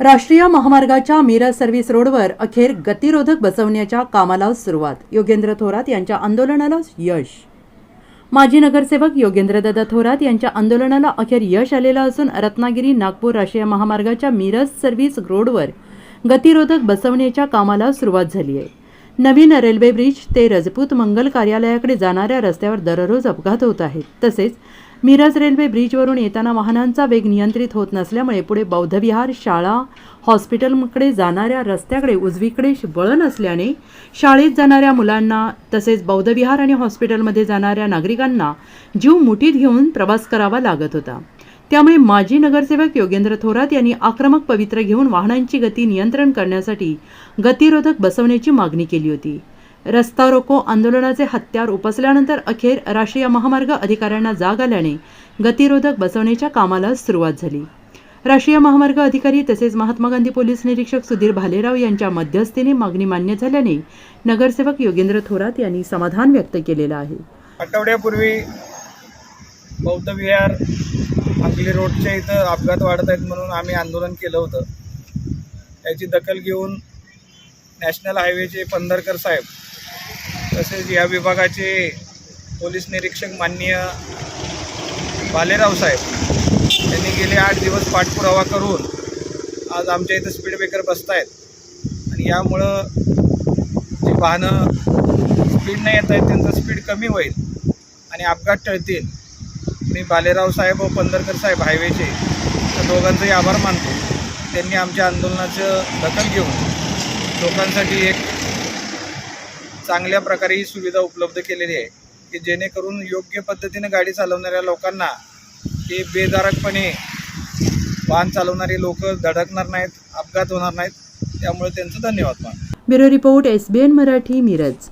राष्ट्रीय महामार्गाच्या मिरज सर्व्हिस रोडवर अखेर गतिरोधक बसवण्याच्या कामाला सुरुवात. योगेंद्र थोरात यांच्या आंदोलनाला यश. माजी नगरसेवक योगेंद्रदादा थोरात यांच्या आंदोलनाला अखेर यश आलेलं असून रत्नागिरी नागपूर राष्ट्रीय महामार्गाच्या मिरज सर्व्हिस रोडवर गतिरोधक बसवण्याच्या कामाला सुरुवात झाली आहे. नवीन रेल्वे ब्रिज ते रजपूत मंगल कार्यालयाकडे जाणाऱ्या रस्त्यावर दररोज अपघात होत आहेत. तसेच मिरज रेल्वे ब्रिजवरून येताना वाहनांचा वेग नियंत्रित होत नसल्यामुळे पुढे बौद्धविहार शाळा हॉस्पिटलकडे जाणाऱ्या रस्त्याकडे उजवीकडे वळण असल्याने शाळेत जाणाऱ्या मुलांना तसेच बौद्धविहार आणि हॉस्पिटलमध्ये जाणाऱ्या नागरिकांना जीव मुठीत घेऊन प्रवास करावा लागत होता. त्यामुळे माजी नगरसेवक योगेंद्र थोरात यांनी आक्रमक पवित्र घेऊन वाहनांची गती नियंत्रण करण्यासाठी गतिरोधक बसवण्याची मागणी केली होती. रस्ता रोको आंदोलनाचे हत्यार उपसल्यानंतर अखेर राष्ट्रीय महामार्ग अधिकाऱ्यांना जाग आल्याने गतिरोधक बसवण्याच्या कामाला सुरुवात झाली. राष्ट्रीय महामार्ग अधिकारी तसेच महात्मा गांधी पोलीस निरीक्षक सुधीर भालेराव यांच्या मध्यस्थीने मागणी मान्य झाल्याने नगरसेवक योगेंद्र थोरात यांनी समाधान व्यक्त केलेलं आहे. आठवड्यापूर्वी बौद्ध विहार अंगली रोडच्या इथं अपघात वाढत आहेत म्हणून आम्ही आंदोलन केलं होतं. याची दखल घेऊन नॅशनल हायवेचे पंधरकर साहेब तसेच या विभागाचे पोलीस निरीक्षक माननीय भालेराव साहेब त्यांनी गेले आठ दिवस पाठपुरावा करून आज आमच्या इथं स्पीड ब्रेकर बसत आहेत आणि यामुळं जी वाहनं स्पीडनं येत आहेत त्यांचं स्पीड कमी होईल आणि अपघात टळतील. मी बालेराव साहेब व पंधरकर साहेब हायवेचे त्या दोघांचंही आभार मानतो. त्यांनी आमच्या आंदोलनाचं दखल घेऊन लोकांसाठी एक चांगल्या प्रकारे ही सुविधा उपलब्ध केलेली आहे की जेणेकरून योग्य पद्धतीने गाडी चालवणाऱ्या लोकांना हे बेदारकपणे वाहन चालवणारे लोक धडकणार नाहीत अपघात होणार नाहीत. त्यामुळे त्यांचं धन्यवाद मान bureau report S Marathi Miraj.